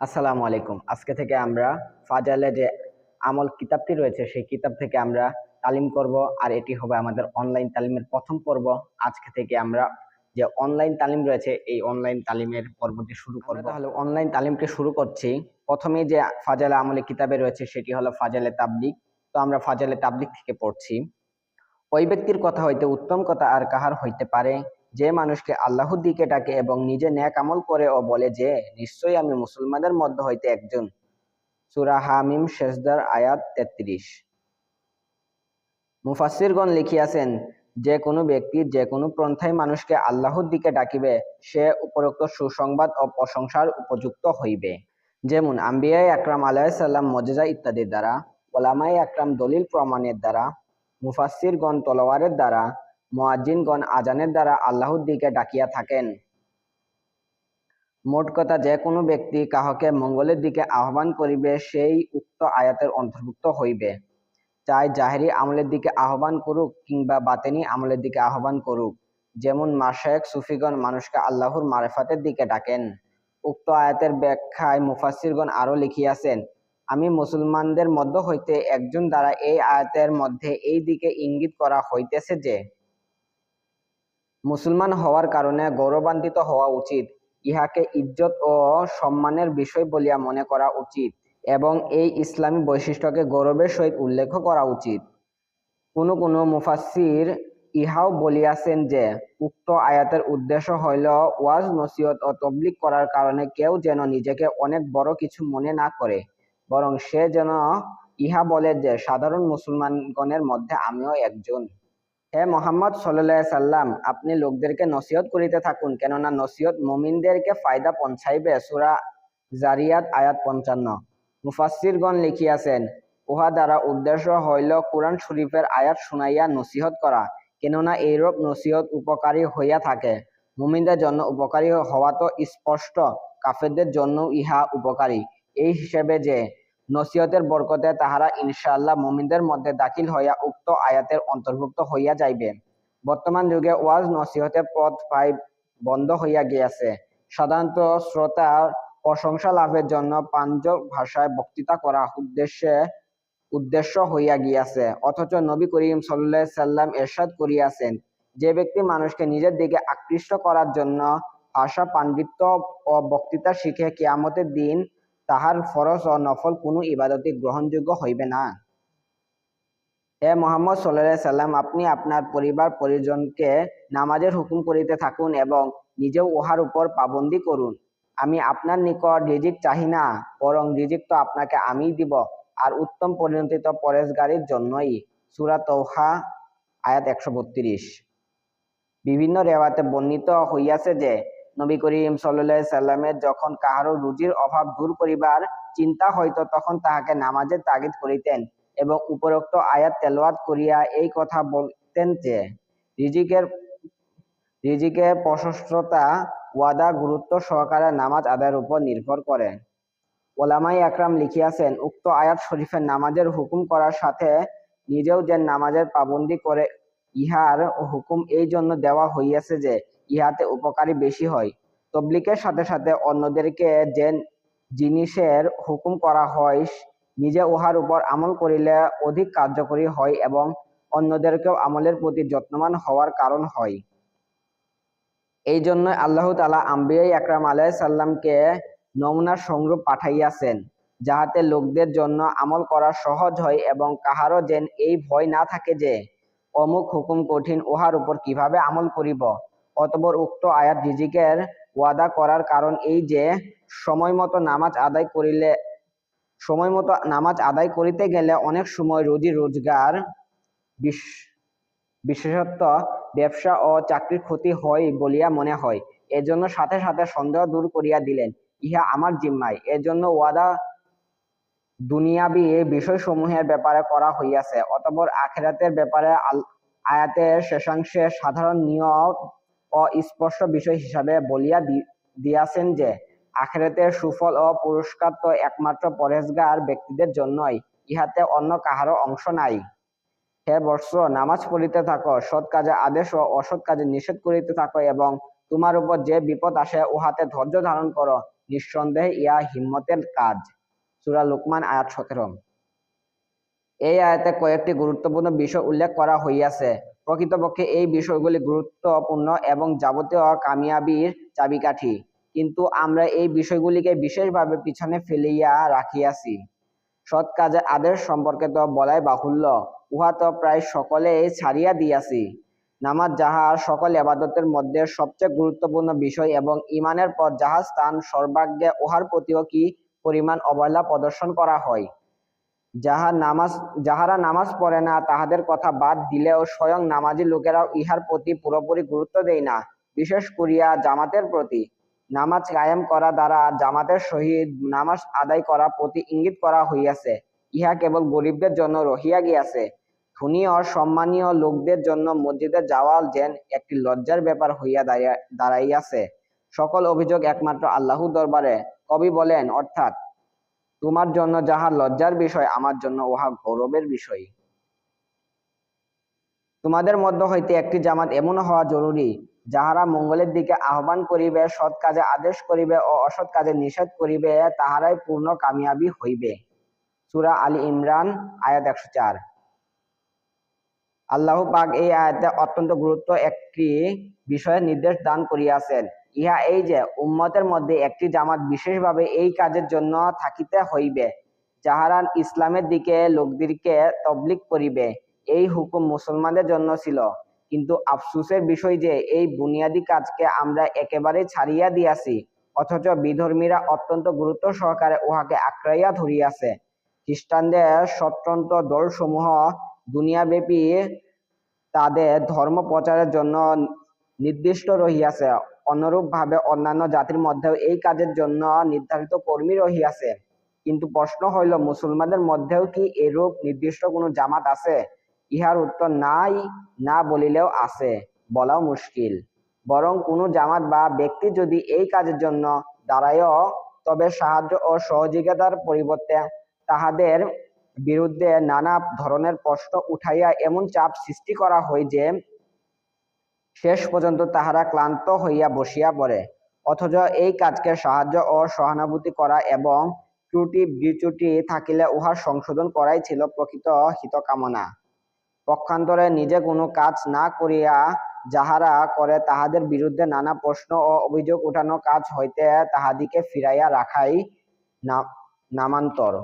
আসসালামু আলাইকুম। আজকে থেকে আমরা ফাজালে যে আমল কিতাবটি রয়েছে, সেই কিতাব থেকে আমরা তালিম করব আর এটি হবে আমাদের অনলাইন তালিমের প্রথম পর্ব। আজকে থেকে আমরা যে অনলাইন তালিম রয়েছে, এই অনলাইন তালিমের পর্বটি শুরু করব। তাহলে অনলাইন তালিমটি শুরু করছি। প্রথমেই যে ফাজালে আমলে কিতাবে রয়েছে, সেটি হলো ফাজালে তাবলিক তো আমরা ফাজালে তাবলিক থেকে পড়ছি। ওই ব্যক্তির কথা হইতে উত্তম কথা আর কাহার হইতে পারে? যে মানুষকে আল্লাহর দিকে ডাকে এবং নিজে ন্যাক আমল করে ও বলে যে, নিশ্চয়ই আমি মুসলমানদের মধ্যে হইতে একজন। সুরা হামিম, শেষদার আয়াত তেত্রিশ। মুফাসিরগণ লিখিয়াছেন, যে কোনো ব্যক্তি যে কোনো পন্থায় মানুষকে আল্লাহর দিকে ডাকিবে, সে উপরোক্ত সুসংবাদ ও প্রশংসার উপযুক্ত হইবে। যেমন আম্বিয়াই আকরাম আলাইসাল্লাম মজেজা ইত্যাদির দ্বারা ওলামাই আকরাম দলিল প্রমাণের দ্বারা মুফাসিরগণ তলোয়ারের দ্বারা মুয়াজ্জিনগণ আজানের দ্বারা আল্লাহর দিকে ডাকিয়া থাকেন। মোট কথা, যে কোনো ব্যক্তি কাহকে মঙ্গলের দিকে আহ্বান করিবে, সেই উক্ত আয়াতের অন্তর্ভুক্ত হইবে। চাই জাহেরি আমলের দিকে আহ্বান করুক কিংবা বাতেনি আমলের দিকে আহ্বান করুক। যেমন মাসায়েক সুফিগণ মানুষকে আল্লাহর মারেফাতের দিকে ডাকেন। উক্ত আয়াতের ব্যাখ্যায় মুফাসিরগণ আরও লিখিয়াছেন, আমি মুসলমানদের মধ্য হইতে একজন দ্বারা এই আয়াতের মধ্যে এই দিকে ইঙ্গিত করা হইতেছে যে মুসলমান হওয়ার কারণে গৌরবান্বিত হওয়া উচিত। ইহাকে ইজ্জত ও সম্মানের বিষয় বলিয়া মনে করা উচিত এবং এই ইসলামী বৈশিষ্ট্যকে গৌরবের সহিত উল্লেখ করা উচিত। কোনো কোনো মুফাসির ইহাও বলিয়াছেন যে, উক্ত আয়াতের উদ্দেশ্য হইল ওয়াজ, নসিহত ও তবলিক করার কারণে কেউ যেন নিজেকে অনেক বড় কিছু মনে না করে, বরং সে যেন ইহা বলে যে, সাধারণ মুসলমানগণের মধ্যে আমিও একজন। হে মোহাম্মদ সাল্লাহ সাল্লাম, আপনি লোকদেরকে নসিহত করিতে থাকুন, কেননা নসিহত মুমিনদেরকে ফায়দা পৌঁছাইবে, সুরা জারিয়াত, আয়াত পঞ্চান্ন। মুফাসিরগণ লিখিয়াছেন, উহা দ্বারা উদ্দেশ্য হইল কোরআন শরীফের আয়াত শুনাইয়া নসিহত করা, কেননা এইরূপ নসিহত উপকারী হইয়া থাকে। মুমিনদের জন্য উপকারী হওয়া তো স্পষ্ট, কাফেরদের জন্য ইহা উপকারী। এই হিসেবে যে নসিহতের বরকতে তাহারা ইনশাআল্লাহ মুমিনদের মধ্যে দাখিল হইয়া উক্ত আয়াতের অন্তর্ভুক্ত হইয়া যাইবে বর্তমান যুগে ওয়াজ নসিহতের পথ প্রায় বন্ধ হইয়া গিয়াছে। সাধারণত শ্রোতার প্রশংসা লাভের জন্য পাঞ্জব ভাষায় বক্তৃতা করা উদ্দেশ্যে উদ্দেশ্য হইয়া গিয়াছে। অথচ নবী করিম সাল্লাহ সাল্লাম এরশাদ করিয়াছেন, যে ব্যক্তি মানুষকে নিজের দিকে আকৃষ্ট করার জন্য ভাষা, পাণ্ডিত্য ও বক্তৃতা শিখে কিয়ামতের দিন তাহার ফরজ ও নফল কোনো ইবাদতই গ্রহণযোগ্য হইবে না। হে মোহাম্মদ সাল্লাহ সাল্লাম, আপনি আপনার পরিবার পরিজনকে নামাজের হুকুম করিতে থাকুন এবং নিজেও উহার উপর পাবন্দি করুন। আমি আপনার নিকট রিজিক চাহি না বরং রিজিক তো আপনাকে আমিই দিব আর উত্তম পরিণতি তো পরেশগারির জন্যই সুরা তৌহা আয়াত একশো বত্রিশ বিভিন্ন রেওয়াতে বর্ণিত হইয়াছে যে নবী করিম সাল্লাহ সাল্লামের যখন কাহারও রুজির অভাব দূর করিবার চিন্তা হইত, তখন তাহাকে নামাজের তাগিদ করিতেন এবং উপরোক্ত আয়াত তেলোয়াত করিয়া এই কথা বলতেন যে, রিজিকের রিজিকের প্রশস্ততা ওয়াদা গুরুত্ব সহকারে নামাজ আদায়ের উপর নির্ভর করে। ওলামাই আকরাম লিখিয়াছেন, উক্ত আয়াত শরীফের নামাজের হুকুম করার সাথে নিজেও যে নামাজের পাবন্দি করে, ইহার হুকুম এই জন্য দেওয়া হইয়াছে যে ইহাতে উপকারী বেশি হয়। তবলিকের সাথে সাথে অন্যদেরকে যে জিনিসের হুকুম করা হয়, নিজে উহার উপর আমল করিলে অধিক কার্যকরী হয় এবং অন্যদেরকেও আমলের প্রতি যত্নবান হওয়ার কারণ হয়। এই জন্য আল্লাহ তালা আম্বিয়াই আকরাম আলাই সাল্লামকে নমুনা সংগ্রহ পাঠাইয়াছেন, যাহাতে লোকদের জন্য আমল করা সহজ হয় এবং কাহারও যেন এই ভয় না থাকে যে, অমুক হুকুম কঠিন উহার উপর কীভাবে আমল করিব। অতবর উক্ত আয়াত রিজিকের ওয়াদা করার কারণ এই যে, সময় মতো নামাজ আদায় করিলে, সময় মতো নামাজ আদায় করিতে গেলে অনেক সময় রুজি রোজগার বিশেষত ব্যবসা ও চাকরির ক্ষতি হয় বলিয়া মনে হয়। এজন্য সাথে সাথে সন্দেহ দূর করিয়া দিলেন, ইহা আমার জিম্মায়। এজন্য ওয়াদা দুনিয়াবি বিষয়সমূহের ব্যাপারে করা হইয়াছে। অতপর আখেরাতের ব্যাপারে আয়াতের শেষাংশে সাধারণ নিয়ম ও স্পষ্ট বিষয় হিসাবে বলিয়া দিয়াছেন যে, আখেরাতের সুফল ও পুরস্কার তো একমাত্র পরেজগার ব্যক্তিদের জন্যই, ইহাতে অন্য কাহারও অংশ নাই। হে বর্ষ নামাজ পড়িতে থাকো, সৎ কাজে আদেশ ও অসৎ কাজে নিষেধ করিতে থাকো এবং তোমার উপর যে বিপদ আসে উহাতে ধৈর্য ধারণ করো, নিঃসন্দেহে ইয়া হিম্মতের কাজ। সূরা লুকমান, আয়াত সতেরো। এই আয়াতে কয়েকটি গুরুত্বপূর্ণ বিষয় উল্লেখ করা হইয়াছে। প্রকৃতপক্ষে এই বিষয়গুলি গুরুত্বপূর্ণ এবং যাবতীয় কামিয়াবির চাবিকাঠি। কিন্তু আমরা এই বিষয়গুলিকে বিশেষভাবে পিছনে ফেলিয়া রাখিয়াছি। সৎ কাজের আদেশ সম্পর্কে তো বলাই বাহুল্য, উহা তো প্রায় সকলেই ছাড়িয়া দিয়াছি। নামাজ যাহা সকল এবাদতের মধ্যে সবচেয়ে গুরুত্বপূর্ণ বিষয় এবং ইমানের পর যাহা স্থান সর্বাগ্যে উহার প্রতিও কি পরিমাণ অবহেলা প্রদর্শন করা হয়। যাহা নামাজ, যাহারা নামাজ পড়ে না, তাহাদের কথা বাদ দিলেও স্বয়ং নামাজি লোকেরাও ইহার প্রতি পুরোপুরি গুরুত্ব দেয় না, বিশেষ করিয়া জামাতের প্রতি। নামাজ কায়েম করা দ্বারা জামাতের সহিত নামাজ আদায় করা প্রতি ইঙ্গিত করা হইয়াছে। ইহা কেবল গরিবদের জন্য রহিয়া গিয়াছে। ধনী ও সম্মানীয় লোকদের জন্য মসজিদে যাওয়া যেন একটি লজ্জার ব্যাপার হইয়া দাঁড়াইয়াছে। সকল অভিযোগ একমাত্র আল্লাহ দরবারে। কবি বলেন, অর্থাৎ তোমার জন্য যাহা লজ্জার বিষয়, আমার জন্য উহা গৌরবের বিষয়। তোমাদের মধ্য হইতে একটি জামাত এমন হওয়া জরুরি, যাহারা মঙ্গলের দিকে আহ্বান করিবে, সৎ কাজে আদেশ করিবে ও অসৎ কাজে নিষেধ করিবে, তাহারাই পূর্ণ কামিয়াবি হইবে। সূরা আলী ইমরান, আয়াত একশো চার। আল্লাহ পাক এই আয়াতে অত্যন্ত গুরুত্ব একটি বিষয়ে নির্দেশ দান করিয়াছেন। ইহা এই যে, উম্মতের মধ্যে একটি জামাত বিশেষভাবে এই কাজের জন্য থাকিতে হইবে, যাহারা ইসলামের দিকে লোকদেরকে তবলিক করিবে। এই হুকুম মুসলমানদের জন্য ছিল। কিন্তু আফসুসের বিষয় যে, এই বুনিয়াদী কাজকে আমরা একেবারে ছাড়িয়া দিয়াছি, অথচ বিধর্মীরা অত্যন্ত গুরুত্ব সহকারে উহাকে আঁকড়াইয়া ধরিয়াছে। খ্রিস্টানদের স্বতন্ত্র দলসমূহ দুনিয়াব্যাপী তাদের ধর্ম প্রচারের জন্য নির্দিষ্ট রহিয়াছে। অনুরূপভাবে অন্যান্য জাতির মধ্যেও এই কাজের জন্য নির্ধারিত কর্মী রহিয়াছে। কিন্তু প্রশ্ন হইল, মুসলমানদের মধ্যেও কি এরূপ নির্দিষ্ট কোনো জামাত আছে? ইহার উত্তর নাই, না বলিলেও আছে, বলাও মুশকিল। বরং কোনো জামাত বা ব্যক্তি যদি এই কাজের জন্য দাঁড়ায়ও, তবে সাহায্য ও সহযোগিতার পরিবর্তে তাহাদের বিরুদ্ধে নানা ধরনের প্রশ্ন উঠাইয়া এমন চাপ সৃষ্টি করা হয় যে শেষ পর্যন্ত তাহারা ক্লান্ত হইয়া বসিয়া পড়ে। অথচ এই কাজকে সাহায্য ও সহানুভূতি করা এবং ত্রুটি বিচ্যুতি থাকিলে উহার সংশোধন করাই ছিল প্রকৃত হিতকামনা। পক্ষান্তরে নিজে কোনো কাজ না করিয়া যাহারা করে তাহাদের বিরুদ্ধে নানা প্রশ্ন ও অভিযোগ উঠানো কাজ হইতে তাহাদিকে ফিরাইয়া রাখাই নামান্তর।